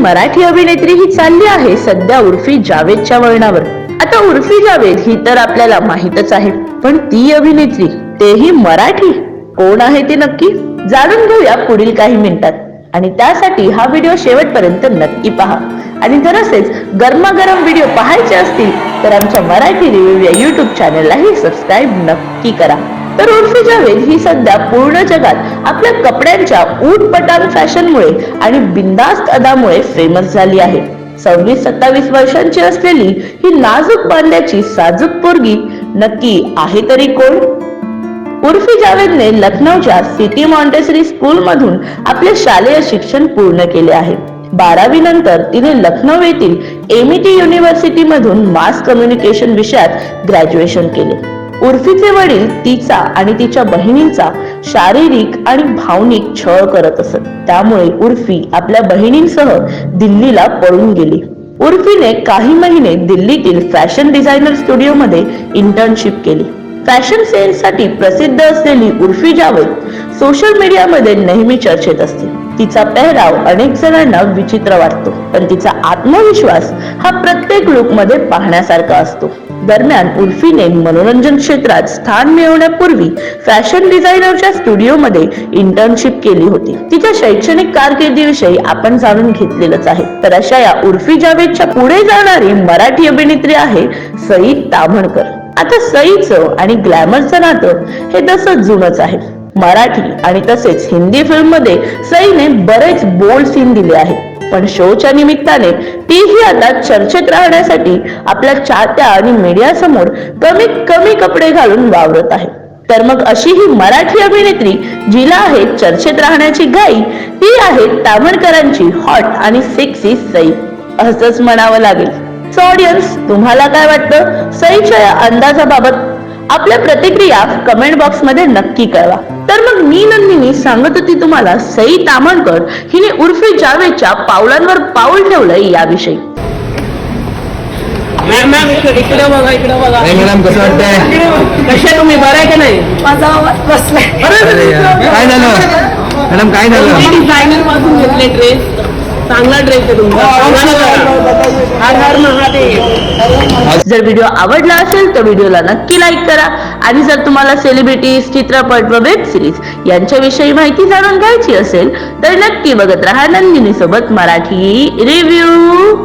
मराठी अभिनेत्री ही चालली आहे सध्या उर्फी जावेदच्या वळणावर. आता उर्फी जावेद ही तर आपल्याला माहीतच आहे. पण ती अभिनेत्री तेही मराठी? कोण आहे ते नक्की? जाणून घेऊया पुढील काही मिनिटात. आणि त्यासाठी हा व्हिडिओ शेवटपर्यंत नक्की पहा. आणि जर असेच गरमागरम व्हिडिओ पाहायचे असतील तर आमच्या मराठी रिव्ह्यू या युट्यूब चॅनललाही सबस्क्राईब नक्की करा. तर उर्फी जावेद ही सध्या पूर्ण जगात आपल्या कपड्यांच्या ऊटपटांग फॅशनमुळे आणि बिंदास्त अदामुळे फेमस झाली आहे. सव्वीस सत्तावीस वर्षांची असलेली ही नाजूक बांध्याची साजूक पोरगी नक्की आहे तरी कोण? उर्फी जावेदने लखनौच्या सिटी मॉन्टेसरी स्कूल मधून आपले शालेय शिक्षण पूर्ण केले आहे. बारावी नंतर तिने लखनौ येथील एमईटी युनिव्हर्सिटी मधून मास कम्युनिकेशन विषयात ग्रॅज्युएशन केले. उर्फीचे वडील तिचा आणि तिच्या बहिणींचा शारीरिक आणि भावनिक छळ करत असत. त्यामुळे उर्फी आपल्या बहिणींसह दिल्लीला पळून गेली. उर्फीने काही महिने दिल्लीतील फॅशन डिझायनर स्टुडिओ मध्ये इंटर्नशिप केली. फॅशन सेन्ससाठी प्रसिद्ध असलेली उर्फी जावेद सोशल मीडियामध्ये नेहमी चर्चेत असते. तिचा पेहराव अनेक जणांना विचित्र वाटतो पण तिचा आत्मविश्वास हा प्रत्येक लुकमध्ये पाहण्यासारखा असतो. दरम्यान उर्फीने मनोरंजन क्षेत्रात स्थान मिळवण्यापूर्वी फॅशन डिझायनरच्या स्टुडिओमध्ये इंटर्नशिप केली होती. तिच्या शैक्षणिक कारकिर्दीविषयी आपण जाणून घेतलेलंच आहे. तर अशा या उर्फी जावेदच्या पुढे जाणारी मराठी अभिनेत्री आहे सई ताभणकर. आता सईचं आणि ग्लॅमरचं नातं हे तसंच जुनच आहे. मराठी आणि तसेच हिंदी फिल्ममध्ये सईने बरेच बोल्ड सीन दिले आहेत. पण शोच्या निमित्ताने तीही आता चर्चेत राहण्यासाठी आपल्या चाहत्या आणि मीडिया समोर कमीत कमी कपडे घालून वावरत आहे तर मग अशी ही मराठी अभिनेत्री जिला आहे चर्चेत राहण्याची घाई ती आहे तामणकरांची हॉट आणि सेक्सी सई. असंच म्हणावं लागेल. सो ऑडियन्स तुम्हाला काय वाटतं? सईच्या या अंदाजाबाबत आपल्या प्रतिक्रिया कमेंट बॉक्समध्ये नक्की कळवा. तर मग मी नंदिनी सांगत होती तुम्हाला सई तामणकर हिने उर्फी जावेदच्या पावलांवर पाऊल ठेवलंय याविषयी. मॅम मॅम इकडे बघा इकडे बघा. नाही मॅडम कसं वाटतंय? कशा तुम्ही? बरं आहे का नाही? माझा बसलाय. काय झालं? मॅडम काय झालं? डिझायनरपासून घेतले ड्रेस. चांगला ड्रेस आहे तुमचा. सांगा ना जरा. हर हर महादेव. जर व्हिडिओ आवडला असेल तर व्हिडिओला नक्की लाईक करा. आणि जर तुम्हाला सेलिब्रिटीज चित्रपट व वेब सिरीज यांच्याविषयी माहिती जाणून घ्यायची असेल तर नक्की बघत राहा नंदिनी सोबत मराठी रिव्ह्यू